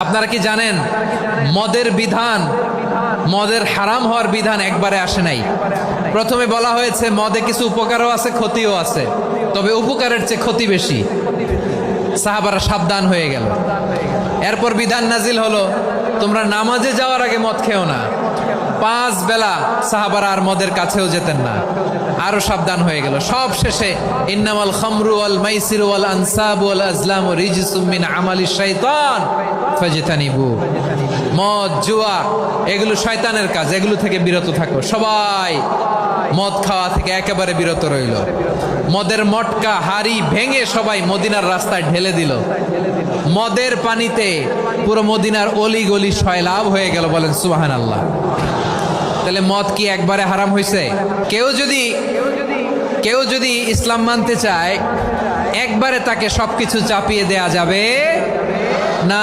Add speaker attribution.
Speaker 1: আপনারা কি জানেন, মদের বিধান, মদের হারাম হওয়ার বিধান একবারে আসে নাই। প্রথমে বলা হয়েছে, মদে কিছু উপকারও আছে, ক্ষতিও আছে। তবে উপকারের চেয়ে ক্ষতি বেশি। সাহাবারা সাবধান হয়ে গেল। এরপর বিধান নাজিল হলো, তোমরা নামাজে যাওয়ার আগে মদ খেও না। পাঁচ বেলা সাহাবারা আর মদের কাছেও যেতেন না। আরও সাবধান হয়ে গেল। সব শেষে ইন্নামাল খামরু ওয়াল মাইসির আনসাব আজলাম রিজসুম আমালি শাইতান ফাজতানিবু। মদ, জুয়া, এগুলো শয়তানের কাজ। এগুলো থেকে বিরত থাকো। সবাই মদ খাওয়া থেকে একেবারে বিরত রইল। মদের মটকা, হাড়ি ভেঙে সবাই মদিনার রাস্তায় ঢেলে দিল। মদের পানিতে পুরো মদিনার অলি গলি সয়লাভ হয়ে গেল, বলেন সুবাহান আল্লাহ তাহলে মদ কি একবারে হারাম হয়েছে কেউ যদি কেউ যদি ইসলাম মানতে চায়, একবারে তাকে সবকিছু চাপিয়ে দেয়া যাবে না।